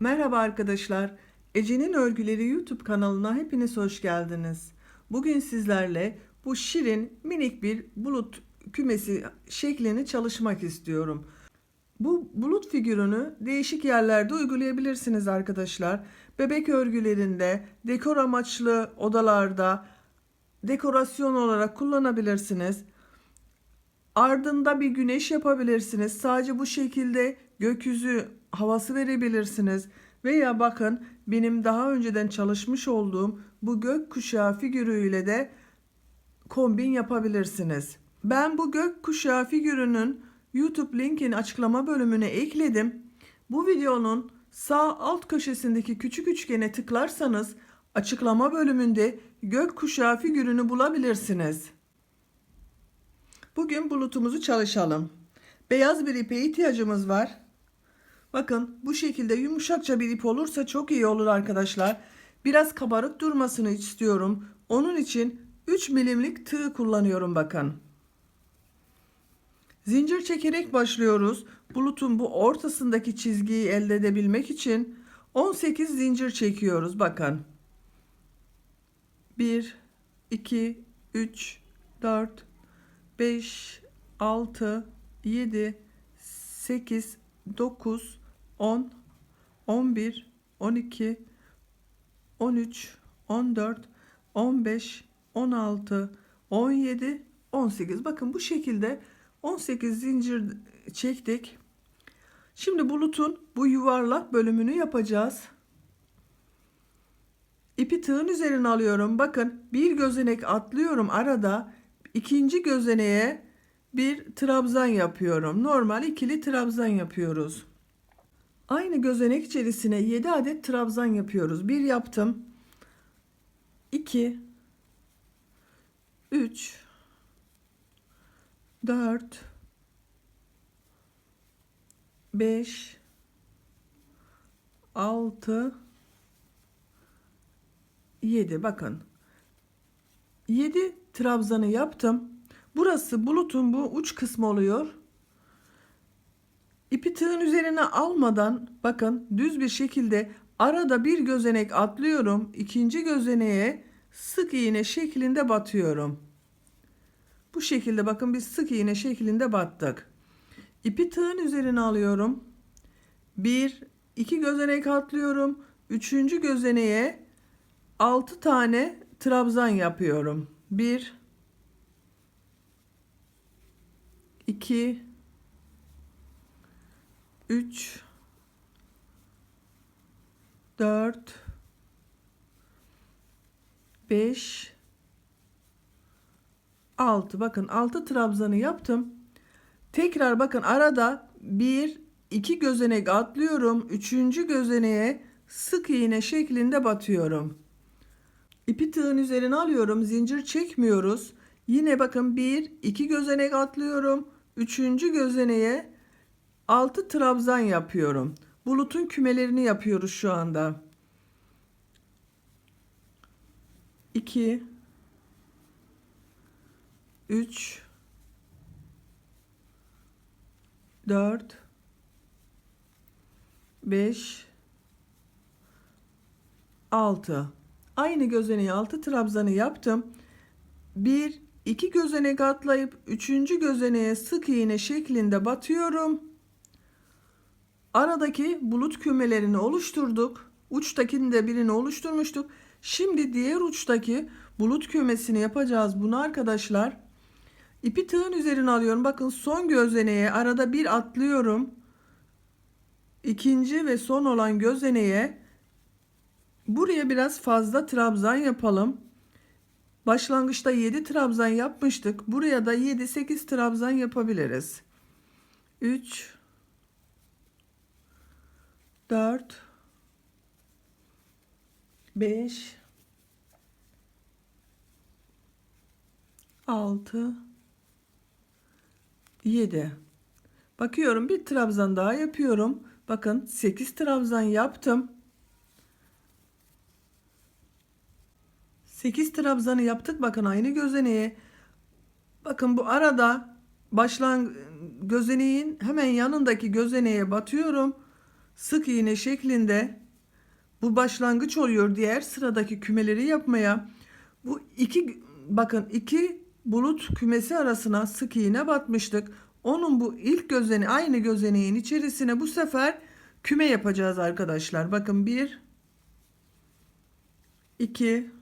Merhaba arkadaşlar. Ece'nin Örgüleri YouTube kanalına hepiniz hoş geldiniz. Bugün sizlerle bu şirin minik bir bulut kümesi şeklini çalışmak istiyorum. Bu bulut figürünü değişik yerlerde uygulayabilirsiniz arkadaşlar. Bebek örgülerinde, dekor amaçlı odalarda, dekorasyon olarak kullanabilirsiniz. Ardında bir güneş yapabilirsiniz. Sadece bu şekilde gökyüzü havası verebilirsiniz. Veya bakın benim daha önceden çalışmış olduğum bu gökkuşağı figürüyle de kombin yapabilirsiniz. Ben bu gökkuşağı figürünün YouTube linkini açıklama bölümüne ekledim. Bu videonun sağ alt köşesindeki küçük üçgene tıklarsanız açıklama bölümünde gökkuşağı figürünü bulabilirsiniz. Bugün bulutumuzu çalışalım. Beyaz bir ipe ihtiyacımız var. Bakın bu şekilde yumuşakça bir ip olursa çok iyi olur arkadaşlar. Biraz kabarık durmasını istiyorum. Onun için 3 milimlik tığ kullanıyorum bakın. Zincir çekerek başlıyoruz. Bulutun bu ortasındaki çizgiyi elde edebilmek için 18 zincir çekiyoruz bakın. 1 2 3 4 5 6 7 8 9 10 11 12 13 14 15 16 17 18 bakın bu şekilde 18 zincir çektik. Şimdi bulutun bu yuvarlak bölümünü yapacağız. İpi tığın üzerine alıyorum. Bakın bir gözenek atlıyorum arada. İkinci gözeneğe bir trabzan yapıyorum. Normal ikili trabzan yapıyoruz. Aynı gözenek içerisine 7 adet trabzan yapıyoruz. Bir yaptım. 2 3 4 5 6 7 bakın 7 trabzanı yaptım. Burası bulutun bu uç kısmı oluyor. İpi tığın üzerine almadan bakın düz bir şekilde arada bir gözenek atlıyorum. İkinci gözeneğe sık iğne şeklinde batıyorum. Bu şekilde bakın biz sık iğne şeklinde battık. İpi tığın üzerine alıyorum. Bir iki gözenek atlıyorum. Üçüncü gözeneğe 6 tane trabzan yapıyorum. 1 2 3 4 5 6 bakın 6 trabzanı yaptım. Tekrar bakın arada 1 2 gözenek atlıyorum. 3. gözeneğe sık iğne şeklinde batıyorum. İpi tığın üzerine alıyorum. Zincir çekmiyoruz. Yine bakın 1 2 gözenek atlıyorum. 3. gözeneğe 6 trabzan yapıyorum. Bulutun kümelerini yapıyoruz şu anda. 2 3 4 5 6 Aynı gözeneği 6 trabzanı yaptım. 1 2 gözenek atlayıp 3. gözeneğe sık iğne şeklinde batıyorum. Aradaki bulut kümelerini oluşturduk. Uçtakini de birini oluşturmuştuk. Şimdi diğer uçtaki bulut kümesini yapacağız bunu arkadaşlar. İpi tığın üzerine alıyorum. Bakın son gözeneğe arada bir atlıyorum. İkinci ve son olan gözeneğe Buraya biraz fazla trabzan yapalım. Başlangıçta 7 trabzan yapmıştık. Buraya da 7-8 trabzan yapabiliriz. 3 4 5 6 7 Bakıyorum bir trabzan daha yapıyorum. Bakın 8 trabzan yaptım. 8 trabzanı yaptık bakın aynı gözeneğe. Bakın bu arada başlan gözeneğin hemen yanındaki gözeneğe batıyorum. sık iğne şeklinde bu başlangıç oluyor diğer sıradaki kümeleri yapmaya. Bu iki bakın iki bulut kümesi arasına sık iğne batmıştık. Onun bu ilk gözeni aynı gözeneğin içerisine bu sefer küme yapacağız arkadaşlar. Bakın bir 2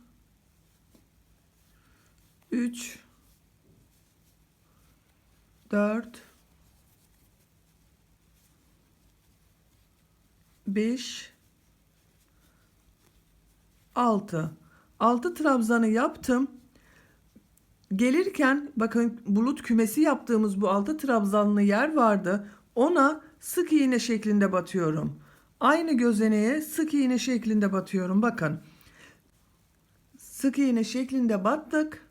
3 4 5 6 6 trabzanı yaptım. Gelirken bakın bulut kümesi yaptığımız bu 6 trabzanlı yer vardı. Ona sık iğne şeklinde batıyorum. Aynı gözeneğe sık iğne şeklinde batıyorum. Bakın. Sık iğne şeklinde battık.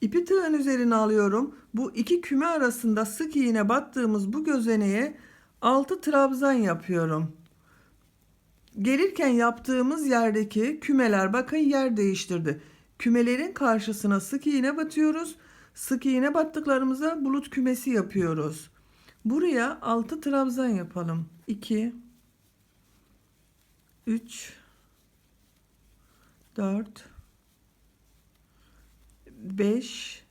İpi tığın üzerine alıyorum. Bu iki küme arasında sık iğne battığımız bu gözeneğe 6 trabzan yapıyorum. Gelirken yaptığımız yerdeki kümeler bakın yer değiştirdi. Kümelerin karşısına sık iğne batıyoruz. Sık iğne battıklarımıza bulut kümesi yapıyoruz. Buraya 6 trabzan yapalım. 2 3 4 5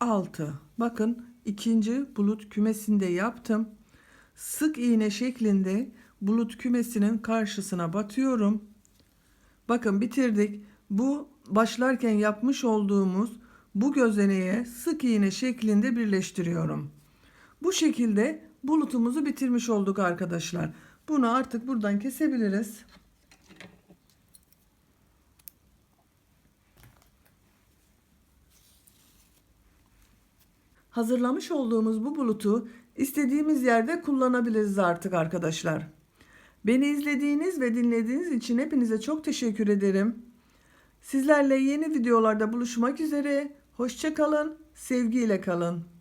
6 bakın ikinci bulut kümesinde yaptım. Sık iğne şeklinde bulut kümesinin karşısına batıyorum. Bakın bitirdik. Bu başlarken yapmış olduğumuz bu gözeneğe sık iğne şeklinde birleştiriyorum. Bu şekilde bulutumuzu bitirmiş olduk arkadaşlar. Bunu artık buradan kesebiliriz Hazırlamış olduğumuz bu bulutu istediğimiz yerde kullanabiliriz artık arkadaşlar. Beni izlediğiniz ve dinlediğiniz için hepinize çok teşekkür ederim. Sizlerle yeni videolarda buluşmak üzere. Hoşçakalın, sevgiyle kalın.